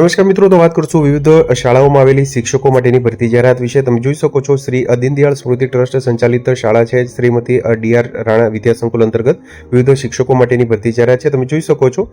નમસ્કાર મિત્રો, તો વાત કરશું વિવિધ શાળાઓમાં આવેલી શિક્ષકો માટેની ભરતી. જાહેરાત વિશે તમે જોઈ શકો છો, શ્રી દીનદયાળ સ્મૃતિ ટ્રસ્ટ સંચાલિત શાળા છે. શ્રીમતી ડીઆર રાણા વિદ્યા સંકુલ અંતર્ગત વિવિધ શિક્ષકો માટેની ભરતી જાહેરાત છે, તમે જોઈ શકો છો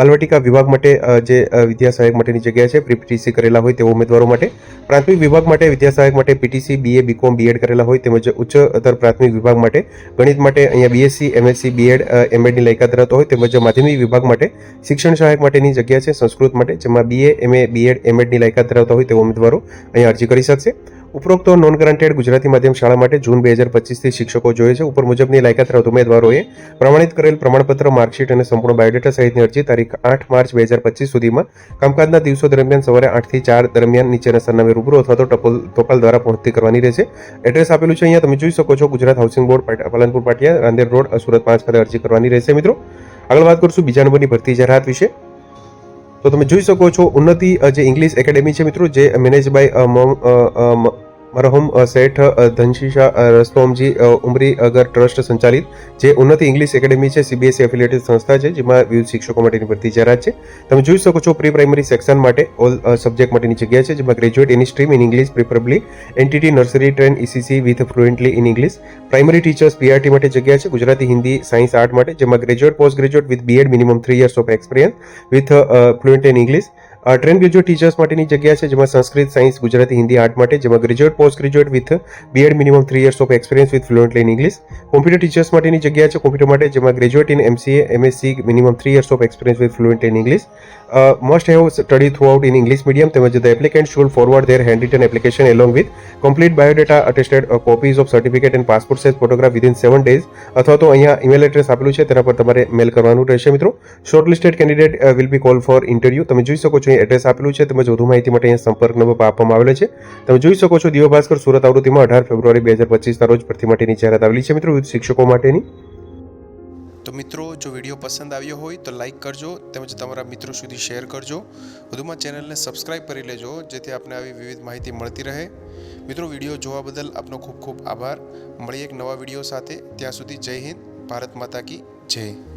બાલવાટિકા વિભાગ માટે જે વિદ્યા સહાયક માટેની જગ્યા છે, પ્રીપીટીસી કરેલા હોય તેવા ઉમેદવારો માટે. પ્રાથમિક વિભાગ માટે વિદ્યા સહાયક માટે પીટીસી, બીએ, બીકોમ, બીએડ કરેલા હોય તેમજ ઉચ્ચતર પ્રાથમિક વિભાગ માટે, ગણિત માટે અહીંયા બીએસસી, એમએસસી, બીએડ એમએડની લાયકાત ધરાવતો હોય તેમજ માધ્યમિક વિભાગ માટે શિક્ષણ સહાયક માટેની જગ્યા છે, સંસ્કૃત માટે, જેમાં બીએ એમએ, બીએડ, એમએડની લાયકાત ધરાવતા હોય તેવા ઉમેદવારો અહીંયા અરજી કરી શકશે. ઉપરોક્ત નોન ગ્રાન્ટેડ ગુજરાતી માધ્યમ શાળા માટે જૂન બે હજાર પચીસથી શિક્ષકો જોઈએ છે. ઉપર મુજબની લાયકાત ધરાવતા ઉમેદવારોએ પ્રમાણિત કરેલ પ્રમાણપત્ર, માર્કશીટ અને સંપૂર્ણ બાયોડેટા સહિતની અરજી તારીખ આઠ માર્ચ બે હજાર પચીસ સુધીમાં કામકાજના દિવસો દરમિયાન સવારે આઠથી ચાર દરમિયાન નીચેના સરનામે રૂબરૂ અથવા તો ટપોલ ટોપાલ દ્વારા પહોંચતી કરવાની રહેશે. એડ્રેસ આપેલું છે અહીંયા. તમે જોઈ શકો છો Gujarat housing board Palanpur, Patiya, Rander road Surat પાંચ ખાતે અરજી કરવાની રહેશે મિત્રો. આગળ વાત કરશું બીજા નંબરની ભરતી જાહેરાત વિશે. તો તમે જોઈ શકો છો ઉન્નતિ જે ઇંગ્લિશ એકેડેમી છે મિત્રો જે મેનેજ બાય મરહમ શેઠ ધનશીશા રસ્તોમજી ઉમરી, અગર ટ્રસ્ટ સંચાલિત, જે ઉન્નતિ ઇંગ્લિશ એકેડેમી છે સીબીએસઈ એફિલિયેટેડ સંસ્થા છે, જેમાં વિવિધ શિક્ષકો માટેની ભરતી જાહેરાત છે. તમે જોઈ શકો છો પ્રી પ્રાઇમરી સેક્શન માટે ઓલ સબ્જેક્ટ માટેની જગ્યા છે, જેમાં graduate any stream in English preferably NTT nursery train ECC with fluently in English primary teachers PRT માટે જગ્યા છે, ગુજરાતી, હિન્દી સાયન્સ આર્ટ માટે, જેમાં graduate post graduate with BEd minimum three years of experience with fluent in English train graduate teachers માટેની જગ્યા છે, જેમાં Sanskrit, science, Gujarati, Hindi art માટે, જેમાં graduate post graduate with BEd minimum three years of experience with fluently in English computer teachers માટેની જગ્યા છે computer માટે, જેમાં graduate in MCA MSc minimum three years of experience with fluent in English must have study throughout in English medium તેમજ the applicant should forward their hand written application along with complete biodata attested copies of certificate and passport size photograph within seven days અથવા તો અહીંયા email address આપેલું છે, તેના પર તમારે મેલ કરવાનું રહેશે મિત્રો. Shortlisted candidate will be call for interview તમે જોઈ શકો છો અહીં એડ્રેસ આપેલું છે. તેમજ વધુ માહિતી માટે અહીંયા સંપર્ક નંબર આપવામાં આવેલો છે. તમે જોઈ શકો છો દિવ્ય ભાસ્કર સુરત આવૃત્તિમાં અઢાર ફેબ્રુઆરી બે હજાર પચીસના રોજ ભરતી માટેની જાહેરાત આવેલી છે. મિત્રો શિક્ષકો માટેની. તો મિત્રો, જો વીડિયો પસંદ આવ્યો હોય તો લાઇક કરજો, તેમજ તમારા મિત્રો સુધી શેર કરજો. વધુમાં ચેનલને સબસ્ક્રાઇબ કરી લેજો, જેથી આપને આવી વિવિધ માહિતી મળતી રહે. મિત્રો, વીડિયો જોવા બદલ આપનો ખૂબ ખૂબ આભાર. મળીએ એક નવા વીડિયો સાથે. ત્યાં સુધી જય હિન્દ, ભારત માતા કી જય.